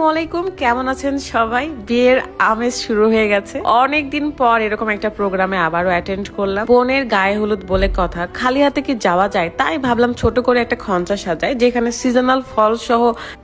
আসসালামু আলাইকুম, কেমন আছেন সবাই? বিয়ের আমেজ শুরু হয়ে গেছে। অনেক দিন পর এরকম একটা প্রোগ্রামে আবারও অ্যাটেন্ড করলাম। বোনের গায়ে হলুদ বলে কথা, খালি হাতে কি যাওয়া যায়? তাই ভাবলাম ছোট করে একটা খঞ্চা সাজাই, যেখানে সিজনাল ফল সহ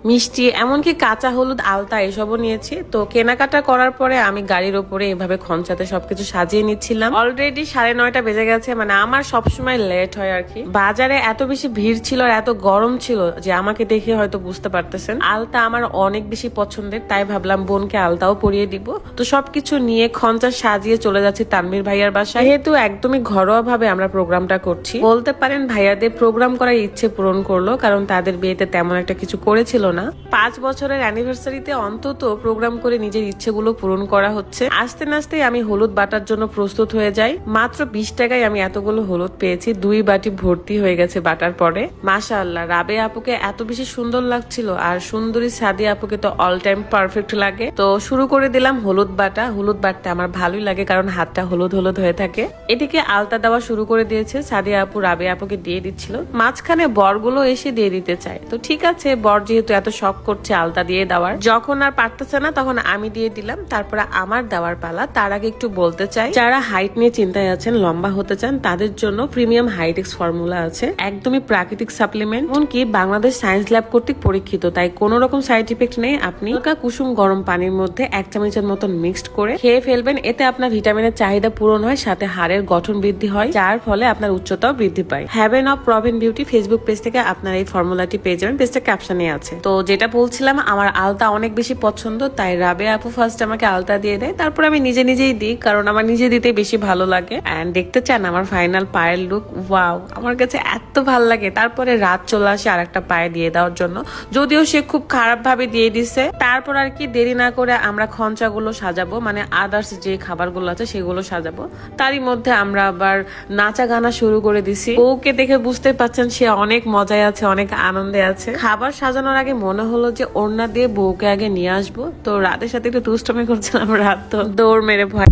মিষ্টি, এমনকি কাঁচা হলুদ, আলতা এসবও নিয়েছি। তো কেনাকাটা করার পরে আমি গাড়ির ওপরে এভাবে খঞ্চাতে সবকিছু সাজিয়ে নিচ্ছিলাম। অলরেডি সাড়ে নয়টা বেজে গেছে মানে আমার সবসময় লেট হয় আর কি। বাজারে এত বেশি ভিড় ছিল আর এত গরম ছিল যে আমাকে দেখে হয়তো বুঝতে পারতেছেন। আলতা আমার অনেক বেশি পছন্দের, তাই ভাবলাম বোনকে আলতাও পরিয়ে দিব। তো সবকিছু নিয়ে খঞ্চা সাজিয়ে চলে যাচ্ছি তানভীর ভাইয়ার বাসায়। যেহেতু একদমই ঘরোয়া ভাবে আমরা প্রোগ্রামটা করছি, বলতে পারেন ভাইয়াদের প্রোগ্রাম করার ইচ্ছে পূরণ করল, কারণ তাদের বিয়েতে তেমন একটা কিছু করেছিল না। পাঁচ বছরের অ্যানিভার্সারিতে অন্তত প্রোগ্রাম করে নিজের ইচ্ছেগুলো পূরণ করা হচ্ছে। আস্তে নাস্তে আমি হলুদ বাটার জন্য প্রস্তুত হয়ে যাই। মাত্র বিশ টাকায় আমি এতগুলো হলুদ পেয়েছি, দুই বাটি ভর্তি হয়ে গেছে বাটার পরে। মাশা আল্লাহ রাবে আপুকে এত বেশি সুন্দর লাগছিল, আর সুন্দরী সাদি আপুকে তো অল টাইম পারফেক্ট লাগে। তো শুরু করে দিলাম হলুদ বাটা। হলুদ বাটতে আমার ভালোই লাগে কারণ হাতটা হলুদ হলুদ হয়ে থাকে। এদিকে আলতা দেওয়া শুরু করে দিয়েছে। সাদিয়া আপু, রাবে আপুকে দিয়ে দিচ্ছিল। মাঝখানে বরগুলো এসে দিয়ে দিতে চায়। তো ঠিক আছে, বর যেহেতু এত শখ করছে আলতা দিয়ে দেওয়ার, যখন আর পারতেছে না তখন আমি দিয়ে দিলাম। তারপরে আমার দেওয়ার পালা। তার আগে একটু বলতে চাই, যারা হাইট নিয়ে চিন্তায় আছেন, লম্বা হতে চান, তাদের জন্য প্রিমিয়াম হাইটেক্স ফর্মুলা আছে। একদমই প্রাকৃতিক সাপ্লিমেন্ট এমনকি বাংলাদেশ সায়েন্স ল্যাব কর্তৃক পরীক্ষিত, তাই কোনো রকম সাইড ইফেক্ট নেই। আপনি হালকা কুসুম গরম পানির মধ্যে এক চামচের মতন মিক্সড করে খেয়ে ফেলবেন। এতে আপনার ভিটামিনের চাহিদা পূরণ হয়, সাথে হাড়ের গঠন বৃদ্ধি হয়, যার ফলে আপনার উচ্চতাও বৃদ্ধি পায়। Heaven of proven beauty Facebook page থেকে আপনার এই ফর্মুলাটি পেয়ে যাবেন। পেজটা ক্যাপশনে আছে। তো যেটা বলছিলাম, আমার আলতা অনেক বেশি পছন্দ, তাই রাবে আপু ফার্স্ট আমাকে আলতা দিয়ে দেয়। তারপর আমি নিজে নিজেই দিই, কারণ আমার নিজে দিতে বেশি ভালো লাগে। অ্যান্ড দেখতে চান আমার ফাইনাল পায়ের লুক ওয়াও আমার কাছে এত ভালো লাগে। তারপরে রাত চলে আসে আর একটা পায়ে দিয়ে দেওয়ার জন্য। যদিও সে খুব খারাপ ভাবে দিয়ে দিছে তারপর আর কি দেরি না করে আমরা খঞ্চাগুলো সাজাবো মানে আদার্স যে খাবারগুলো আছে সেগুলো সাজাবো। তারই মধ্যে আমরা আবার নাচা গানা শুরু করে দিছি। ওকে দেখে বুঝতে পারছেন সে অনেক মজায় আছে, অনেক আনন্দে আছে। খাবার সাজানোর আগে মনে হলো যে ওড়না দিয়ে বউকে আগে নিয়ে আসব। তো রাতের সাথে একটু দুষ্টমি করছিলাম রাত তো। দৌড় মেরে ভয়